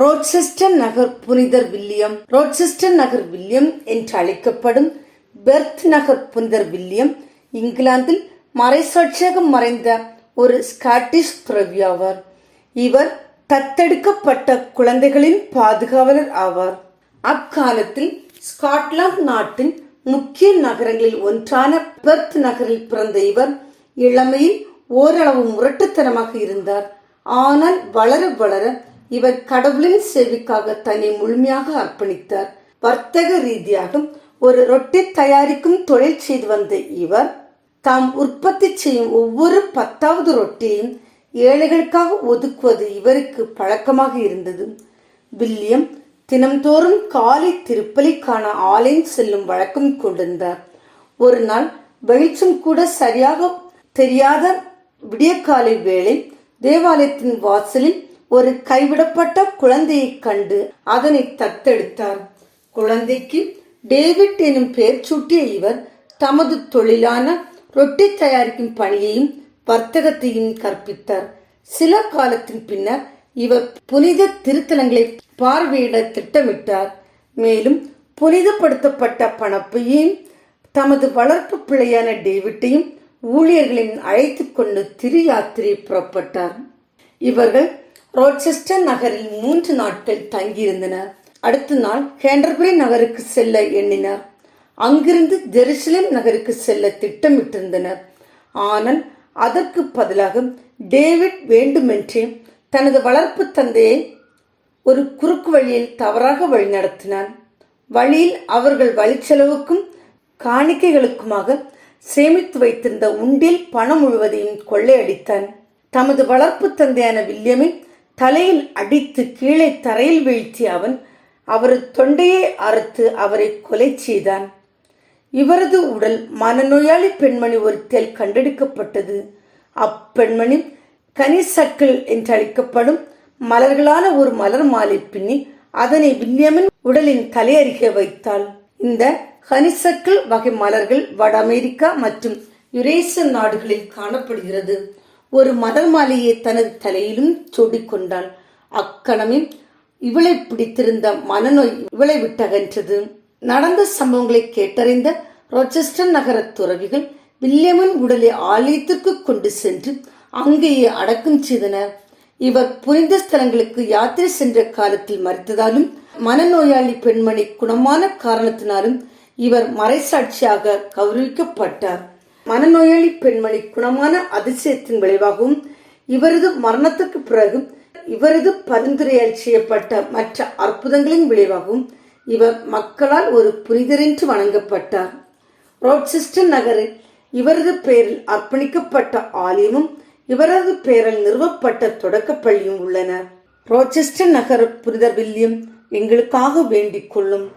ரோட்செஸ்டர் நகர் புனிதர் வில்லியம் ரோட்செஸ்டர் நகர் வில்லியம் என்று அழைக்கப்படும் பெர்த் நகர் புனிதர் வில்லியம் இங்கிலாந்தில் மறைசாட்சியாக மறைந்த ஒரு ஸ்காட்டிஷ் துறவி ஆவார். இவர் தத்தெடுக்கப்பட்ட குழந்தைகளின் பாதுகாவலர் ஆவார். அக்காலத்தில் ஸ்காட்லாந்து நாட்டின் முக்கிய நகரங்களில் ஒன்றான பெர்த் நகரில் பிறந்த இவர் இளமையில் ஓரளவு முரட்டுத்தனமாக இருந்தார். ஆனால் வளர வளர இவர் கடவுளின் சேவைக்காக தன்னை முழுமையாக அர்ப்பணித்தார். வர்த்தக ரீதியாக ஒரு ரொட்டி தயாரிக்கும் தொழில் செய்து வந்த இவர் தாம் உற்பத்தி செய்யும் ஒவ்வொரு பத்தாவது ரொட்டியையும் ஏழைகளுக்காக ஒதுக்குவது இவருக்கு பழக்கமாக இருந்தது. வில்லியம் தினம்தோறும் காலை திருப்பலிக்கான ஆலயம் செல்லும் வழக்கம் கொண்டிருந்தார். ஒரு நாள் வெளிச்சம் கூட சரியாக தெரியாத விடியற்காலை வேளை தேவாலயத்தின் வாசலில் ஒரு கைவிடப்பட்ட குழந்தையை கண்டு அதனை தத்தெடுத்தார். குழந்தைக்கு டேவிட் எனும் பெயர் சூட்டிய இவர் தமது தொழிலான ரொட்டி தயாரிக்கும் பணியையும் வர்த்தகத்தையும் கற்பித்தார். சில காலத்தின் பின்னர் இவர் புனித திருத்தலங்களை பார்வையிட திட்டமிட்டார். மேலும் புனிதப்படுத்தப்பட்ட பணப்பையும் தமது வளர்ப்பு பிள்ளையான டேவிட்டையும் ஊழியர்களின் அழைத்து கொண்டு திரு யாத்திரை புறப்பட்டார். இவர்கள் ரோச்செஸ்டர் நகரில் மூன்று நாட்கள் தங்கியிருந்தனர் அடுத்த நாள் கேண்டர்பரி நகருக்கு செல்ல எண்ணினர். அங்கிருந்து ஜெருசலேம் நகருக்கு செல்ல திட்டமிட்டிருந்தனர். ஆனால் அதற்கு பதிலாக டேவிட் வேண்டுமென்றே தனது வளர்ப்பு தந்தையை ஒரு குறுக்கு வழியில் தவறாக வழிநடத்தினார் வழியில் அவர்கள் வழிச்செலவுக்கும் காணிக்கைகளுக்குமாக சேமித்து வைத்திருந்த உண்டில் பணம் முழுவதையும் கொள்ளையடித்தான். தமது வளர்ப்பு தந்தையான வில்லியமை தலையில் அடித்து கீழே தரையில் வீழ்த்தி அவன் அவரது தொண்டையை அறுத்து அவரை கொலை செய்தான். இவரது உடல் மனநோயாளி பெண்மணி ஒருத்தில் கண்டெடுக்கப்பட்டது. அப்பெண்மணி கனிசக்கிள் என்று அழைக்கப்படும் மலர்களான ஒரு மலர் மாலை பின்னி அதனை வில்லியமின் உடலின் தலையருகே வைத்தாள். இந்த ஹனிசக்கிள் வகை மலர்கள் வட அமெரிக்கா மற்றும் யுரேசிய நாடுகளில் காணப்படுகிறது. ஒரு மலர் மாலையை தனது தலையிலும் சூடிக்கொண்டாள் அக்கணமே இவளை பிடித்திருந்த மனநோய் இவளை விட்டகன்றது. நடந்த சம்பவங்களை கேட்டறிந்த ரொச்செஸ்டர் நகர துறவிகள் வில்லியமன் உடலை ஆலயத்திற்கு கொண்டு சென்று அங்கேயே அடக்கம் செய்தனர். இவர் புனித ஸ்தலங்களுக்கு யாத்திரை சென்ற காலத்தில் மறித்ததாலும் மனநோயாளி பெண்மணி குணமான காரணத்தினாலும் இவர் மறைசாட்சியாக கௌரவிக்கப்பட்டார். மனநோயாளி பெண்மணி குணமான அதிசயத்தின் விளைவாகவும் இவரது மரணத்துக்கு பிறகு இவரது பரிந்துரையால் செய்யப்பட்ட மற்ற அற்புதங்களின் விளைவாகவும் இவர் மக்களால் ஒரு புனிதரென்று வணங்கப்பட்டார். ரோட்செஸ்டர் நகரில் இவரது பெயரில் அர்ப்பணிக்கப்பட்ட ஆலயமும் இவரது பெயரில் நிறுவப்பட்ட தொடக்கப்பள்ளியும் உள்ளன. ரோச்செஸ்டர் நகர் புனிதர் வில்லியம் எங்களுக்காக வேண்டிக் கொள்ளும்.